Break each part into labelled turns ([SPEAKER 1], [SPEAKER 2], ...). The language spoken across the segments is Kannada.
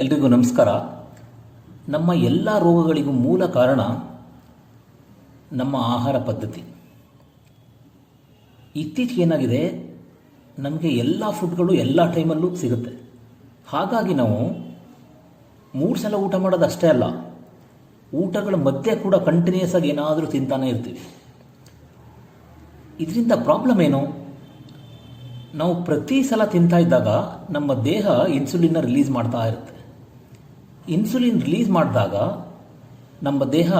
[SPEAKER 1] ಎಲ್ರಿಗೂ ನಮಸ್ಕಾರ. ನಮ್ಮ ಎಲ್ಲ ರೋಗಗಳಿಗೂ ಮೂಲ ಕಾರಣ ನಮ್ಮ ಆಹಾರ ಪದ್ಧತಿ. ಇತ್ತೀಚೆಗೆ ಏನಾಗಿದೆ? ನಮಗೆ ಎಲ್ಲ ಫುಡ್ಗಳು ಎಲ್ಲ ಟೈಮಲ್ಲೂ ಸಿಗುತ್ತೆ. ಹಾಗಾಗಿ ನಾವು ಮೂರು ಸಲ ಊಟ ಮಾಡೋದು ಅಷ್ಟೇ ಅಲ್ಲ, ಊಟಗಳ ಮಧ್ಯೆ ಕೂಡ ಕಂಟಿನ್ಯೂಸ್ ಆಗಿ ಏನಾದರೂ ತಿಂತಾನೆ ಇರ್ತೀವಿ. ಇದರಿಂದ ಪ್ರಾಬ್ಲಮ್ ಏನು? ನಾವು ಪ್ರತಿ ಸಲ ತಿಂತಾ ಇದ್ದಾಗ ನಮ್ಮ ದೇಹ ಇನ್ಸುಲಿನ್ನ ರಿಲೀಸ್ ಮಾಡ್ತಾ ಇರುತ್ತೆ. ಇನ್ಸುಲಿನ್ ರಿಲೀಸ್ ಮಾಡಿದಾಗ ನಮ್ಮ ದೇಹ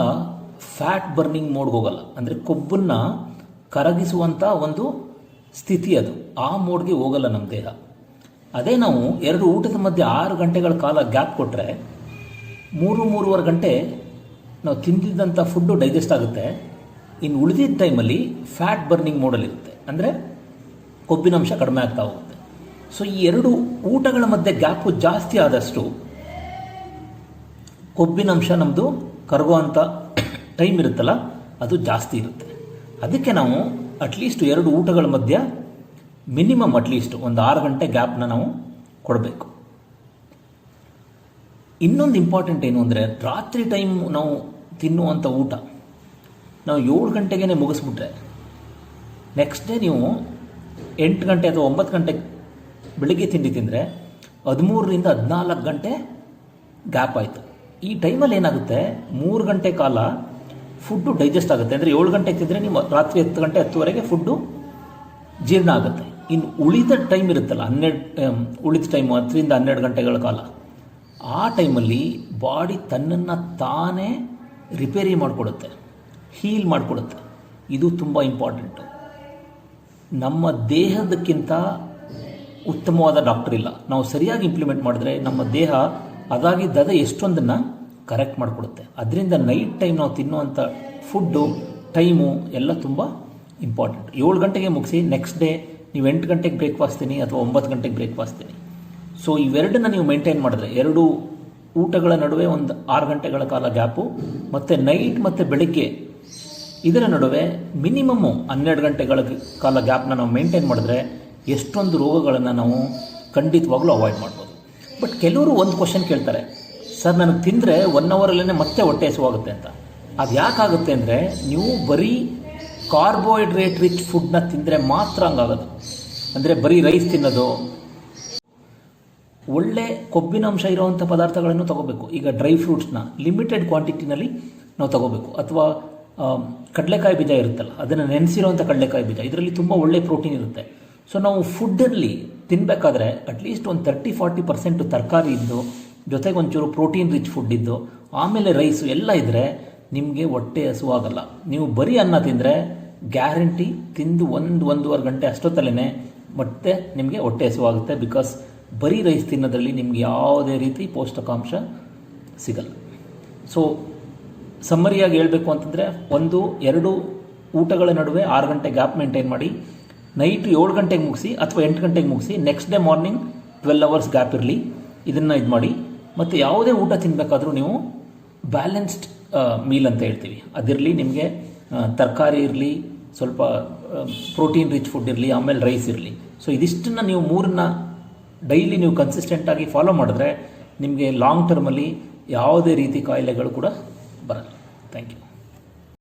[SPEAKER 1] ಫ್ಯಾಟ್ ಬರ್ನಿಂಗ್ ಮೋಡ್ಗೆ ಹೋಗಲ್ಲ. ಅಂದರೆ ಕೊಬ್ಬನ್ನು ಕರಗಿಸುವಂಥ ಒಂದು ಸ್ಥಿತಿ ಅದು. ಆ ಮೋಡ್ಗೆ ಹೋಗಲ್ಲ ನಮ್ಮ ದೇಹ. ಅದೇ ನಾವು ಎರಡು ಊಟದ ಮಧ್ಯೆ ಆರು ಗಂಟೆಗಳ ಕಾಲ ಗ್ಯಾಪ್ ಕೊಟ್ಟರೆ ಮೂರು ಮೂರುವರೆ ಗಂಟೆ ನಾವು ತಿಂದಿದ್ದಂಥ ಫುಡ್ಡು ಡೈಜೆಸ್ಟ್ ಆಗುತ್ತೆ. ಇನ್ನು ಉಳಿದಿದ್ದ ಟೈಮಲ್ಲಿ ಫ್ಯಾಟ್ ಬರ್ನಿಂಗ್ ಮೋಡಲ್ಲಿರುತ್ತೆ ಅಂದರೆ ಕೊಬ್ಬಿನಂಶ ಕಡಿಮೆ ಆಗ್ತಾ ಹೋಗುತ್ತೆ. ಸೊ ಈ ಎರಡು ಊಟಗಳ ಮಧ್ಯೆ ಗ್ಯಾಪು ಜಾಸ್ತಿ ಆದಷ್ಟು ಕೊಬ್ಬಿನಂಶ ನಮ್ಮದು ಕರಗುವಂಥ ಟೈಮ್ ಇರುತ್ತಲ್ಲ, ಅದು ಜಾಸ್ತಿ ಇರುತ್ತೆ. ಅದಕ್ಕೆ ನಾವು ಅಟ್ಲೀಸ್ಟ್ ಎರಡು ಊಟಗಳ ಮಧ್ಯ ಮಿನಿಮಮ್ ಅಟ್ಲೀಸ್ಟ್ ಒಂದು ಆರು ಗಂಟೆ ಗ್ಯಾಪ್ನ ನಾವು ಕೊಡಬೇಕು. ಇನ್ನೊಂದು ಇಂಪಾರ್ಟೆಂಟ್ ಏನು ಅಂದರೆ, ರಾತ್ರಿ ಟೈಮ್ ನಾವು ತಿನ್ನುವಂಥ ಊಟ ನಾವು ಏಳು ಗಂಟೆಗೇ ಮುಗಿಸ್ಬಿಟ್ರೆ ನೆಕ್ಸ್ಟ್ ಡೇ ನೀವು ಎಂಟು ಗಂಟೆ ಅಥವಾ ಒಂಬತ್ತು ಗಂಟೆ ಬೆಳಿಗ್ಗೆ ತಿಂಡಿ ತಿಂದರೆ ಹದಿಮೂರರಿಂದ ಹದಿನಾಲ್ಕು ಗಂಟೆ ಗ್ಯಾಪ್ ಆಯಿತು. ಈ ಟೈಮಲ್ಲಿ ಏನಾಗುತ್ತೆ? ಮೂರು ಗಂಟೆ ಕಾಲ ಫುಡ್ಡು ಡೈಜೆಸ್ಟ್ ಆಗುತ್ತೆ. ಅಂದರೆ ಏಳು ಗಂಟೆ ತಿಂದರೆ ನೀವು ರಾತ್ರಿ ಹತ್ತು ಗಂಟೆ ಹತ್ತುವರೆಗೆ ಫುಡ್ಡು ಜೀರ್ಣ ಆಗುತ್ತೆ. ಇನ್ನು ಉಳಿದ ಟೈಮ್ ಇರುತ್ತಲ್ಲ, ಹನ್ನೆರಡು ಉಳಿದ ಟೈಮ್ ಹತ್ತರಿಂದ ಹನ್ನೆರಡು ಗಂಟೆಗಳ ಕಾಲ, ಆ ಟೈಮಲ್ಲಿ ಬಾಡಿ ತನ್ನನ್ನು ತಾನೇ ರಿಪೇರಿ ಮಾಡಿಕೊಡುತ್ತೆ, ಹೀಲ್ ಮಾಡಿಕೊಡುತ್ತೆ. ಇದು ತುಂಬ ಇಂಪಾರ್ಟೆಂಟು. ನಮ್ಮ ದೇಹದಕ್ಕಿಂತ ಉತ್ತಮವಾದ ಡಾಕ್ಟರ್ ಇಲ್ಲ ನಾವು ಸರಿಯಾಗಿ ಇಂಪ್ಲಿಮೆಂಟ್ ಮಾಡಿದ್ರೆ ನಮ್ಮ ದೇಹ ಅದಾಗಿದ್ದದೇ ಎಷ್ಟೊಂದನ್ನು ಕರೆಕ್ಟ್ ಮಾಡಿಕೊಡುತ್ತೆ. ಅದರಿಂದ ನೈಟ್ ಟೈಮ್ ನಾವು ತಿನ್ನುವಂಥ ಫುಡ್ಡು ಟೈಮು ಎಲ್ಲ ತುಂಬ ಇಂಪಾರ್ಟೆಂಟ್ ಏಳು ಗಂಟೆಗೆ ಮುಗಿಸಿ ನೆಕ್ಸ್ಟ್ ಡೇ ನೀವು ಎಂಟು ಗಂಟೆಗೆ ಬ್ರೇಕ್ಫಾಸ್ಟ್ ತಿನ್ನಿ ಅಥವಾ ಒಂಬತ್ತು ಗಂಟೆಗೆ ಬ್ರೇಕ್ಫಾಸ್ಟ್ ತಿನ್ನಿ. ಸೊ ಇವೆರಡನ್ನ ನೀವು ಮೇಂಟೈನ್ ಮಾಡಿದ್ರೆ ಎರಡು ಊಟಗಳ ನಡುವೆ ಒಂದು ಆರು ಗಂಟೆಗಳ ಕಾಲ ಗ್ಯಾಪು ಮತ್ತು ನೈಟ್ ಮತ್ತು ಬೆಳಿಗ್ಗೆ ಇದರ ನಡುವೆ ಮಿನಿಮಮ್ಮು ಹನ್ನೆರಡು ಗಂಟೆಗಳ ಕಾಲ ಗ್ಯಾಪ್ನ ನಾವು ಮೇಂಟೈನ್ ಮಾಡಿದ್ರೆ ಎಷ್ಟೊಂದು ರೋಗಗಳನ್ನು ನಾವು ಖಂಡಿತವಾಗ್ಲೂ ಅವಾಯ್ಡ್ ಮಾಡ್ಬೋದು. ಬಟ್ ಕೆಲವರು ಒಂದು ಕ್ವಶನ್ ಕೇಳ್ತಾರೆ. ಸರ್, ನನಗೆ ತಿಂದರೆ ಒನ್ ಅವರಲ್ಲೇ ಮತ್ತೆ ಹೊಟ್ಟೆ ಹಸುವಾಗುತ್ತೆ ಅಂತ. ಅದು ಯಾಕಾಗುತ್ತೆ ಅಂದರೆ, ನೀವು ಬರೀ ಕಾರ್ಬೋಹೈಡ್ರೇಟ್ ರಿಚ್ ಫುಡ್ನ ತಿಂದರೆ ಮಾತ್ರ ಹಂಗಾಗೋದು. ಅಂದರೆ ಬರೀ ರೈಸ್ ತಿನ್ನೋದು. ಒಳ್ಳೆ ಕೊಬ್ಬಿನಾಂಶ ಇರುವಂಥ ಪದಾರ್ಥಗಳನ್ನು ತಗೋಬೇಕು. ಈಗ ಡ್ರೈ ಫ್ರೂಟ್ಸ್ನ ಲಿಮಿಟೆಡ್ ಕ್ವಾಂಟಿಟಿನಲ್ಲಿ ನಾವು ತಗೋಬೇಕು. ಅಥವಾ ಕಡಲೆಕಾಯಿ ಬೀಜ ಇರುತ್ತಲ್ಲ, ಅದನ್ನು ನೆನೆಸಿರುವಂಥ ಕಡಲೆಕಾಯಿ ಬೀಜ. ಇದರಲ್ಲಿ ತುಂಬ ಒಳ್ಳೆ ಪ್ರೋಟೀನ್ ಇರುತ್ತೆ. ಸೊ ನಾವು ಫುಡ್ಡಲ್ಲಿ ತಿನ್ನಬೇಕಾದ್ರೆ ಅಟ್ಲೀಸ್ಟ್ ಒಂದು ತರ್ಟಿ ಫಾರ್ಟಿ ಪರ್ಸೆಂಟು ತರಕಾರಿ ಇದ್ದು ಜೊತೆಗೆ ಒಂಚೂರು ಪ್ರೋಟೀನ್ ರಿಚ್ ಫುಡ್ ಇದ್ದು, ಆಮೇಲೆ ರೈಸು ಎಲ್ಲ ಇದ್ದರೆ ನಿಮಗೆ ಹೊಟ್ಟೆ ಹಸುವಾಗಲ್ಲ. ನೀವು ಬರೀ ಅನ್ನ ತಿಂದರೆ ಗ್ಯಾರಂಟಿ ತಿಂದು ಒಂದು, ಒಂದೂವರೆ ಗಂಟೆ ಅಷ್ಟೊತ್ತಲ್ಲೇ ಮತ್ತೆ ನಿಮಗೆ ಹೊಟ್ಟೆ ಹಸುವಾಗುತ್ತೆ ಬಿಕಾಸ್ ಬರೀ ರೈಸ್ ತಿನ್ನೋದ್ರಲ್ಲಿ ನಿಮ್ಗೆ ಯಾವುದೇ ರೀತಿ ಪೌಷ್ಟಿಕಾಂಶ ಸಿಗಲ್ಲ. ಸೊ ಸಮ್ಮರಿಯಾಗಿ ಹೇಳಬೇಕು ಅಂತಂದರೆ ಒಂದು, ಎರಡು ಊಟಗಳ ನಡುವೆ ಆರು ಗಂಟೆ ಗ್ಯಾಪ್ ಮೇಂಟೈನ್ ಮಾಡಿ ನೈಟ್ ಏಳು ಗಂಟೆಗೆ ಮುಗಿಸಿ ಅಥವಾ ಎಂಟು ಗಂಟೆಗೆ ಮುಗಿಸಿ next day morning twelve hours gap ಇರಲಿ. ಇದನ್ನು ಇದು ಮಾಡಿ ಮತ್ತು ಯಾವುದೇ ಊಟ ತಿನ್ನಬೇಕಾದ್ರೂ ನೀವು ಬ್ಯಾಲೆನ್ಸ್ಡ್ ಮೀಲ್ ಅಂತ ಹೇಳ್ತೀವಿ. ಅದಿರಲಿ ನಿಮಗೆ ತರಕಾರಿ ಇರಲಿ, ಸ್ವಲ್ಪ ಪ್ರೋಟೀನ್ ರಿಚ್ ಫುಡ್ ಇರಲಿ, ಆಮೇಲೆ ರೈಸ್ ಇರಲಿ. ಸೊ ಇದಿಷ್ಟನ್ನು ನೀವು ಮೂರನ್ನ ಡೈಲಿ ನೀವು ಕನ್ಸಿಸ್ಟೆಂಟಾಗಿ ಫಾಲೋ ಮಾಡಿದ್ರೆ ನಿಮಗೆ ಲಾಂಗ್ ಟರ್ಮಲ್ಲಿ ಯಾವುದೇ ರೀತಿ ಕಾಯಿಲೆಗಳು ಕೂಡ ಬರಲ್ಲ. Thank you